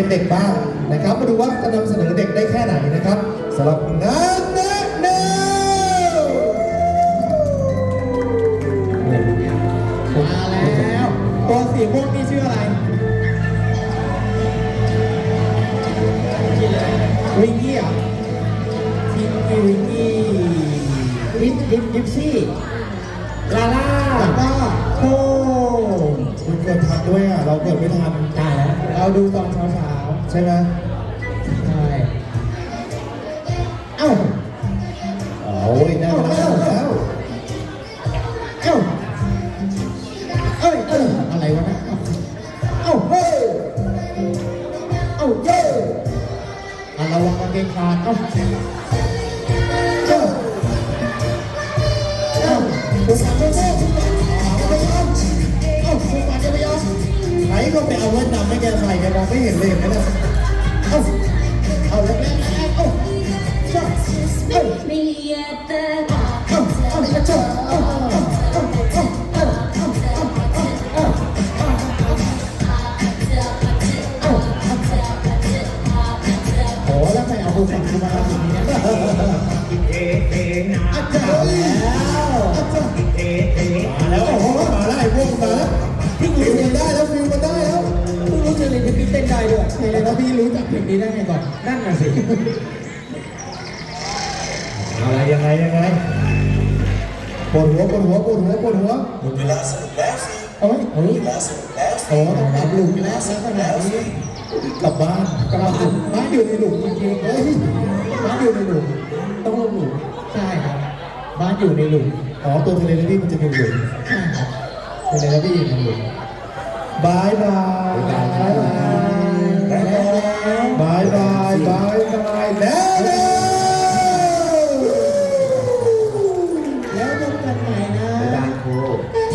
เป็นเด็กบ้างนะครับ มาดูว่าจะนำเสนอเด็กได้แค่ไหนนะครับสำหรับงานแนะแนวมาแล้วตัวสีม่วงนี่ชื่ออะไรวิงกี้เหรอทิงกี้วิงกี้ยิปยิปยิปซี่ลาล่าแล้วก็โชคุณเกิดทันด้วยอะ เราเกิดไม่ทัน เราดูตอนเช้าเช้าใช่ไหมๆใช่เอ้าอ๋อโอ้ยได้เวลาแล้วเอ้าเอ้ยเอ้ยอะไรวะเนะเอ้าเฮ้ยเอ้าเย้อะระวังกางเกงขาดเอ้าเอ้าเอ้าคุณสามโมโม่คุณสามไม่ยอมเอ้าคุณสามจะไม่ยอมไอ้ก็ไปเอาแว่น ไม่แกใส่แกมองไม่เห็นเลยนะเนี่ยเอ้าเอาแล้วแม่เอ้าจ้าเอ้าเอ้าเอ้าจ้าเอ้าเอ้าเอ้าเอ้าเอ้าเอ้าโอ้แล้วใครเอาบุญแต่งมาถึงเนี่ยเอ๊ะเอ๊ะนะอาจารย์แล้วอาจารย์เอ๊ะเอ๊ะมาแล้วโอ้โหมาแล้วไอ้พวกมาแล้วพี่กุย พิ่งรู้จักเลยพี่เต้นได้ด้วยเฮ้ยแล้วพี่รู้จักเพลงนี้ได้ไงก่อนนั่นน่ะสิอะไรยังไงยังไงปวดหัวปวดหัวปวดหัวปวดหัวเอ้ยเอ้ยโอ้ต้องกลับหลุมแล้วลักษณะนี้กลับบ้านกลับหลุมบ้านอยู่ในหลุมจริงๆเฮ้ยบ้านอยู่ในหลุมต้องลงหลุมใช่ครับบ้านอยู่ในหลุมอ๋อตัวทะเลนี่มันจะเป็นหลุมใช่ครับอยู่ในแล้วพี่อยู่ในหลุมบายบาย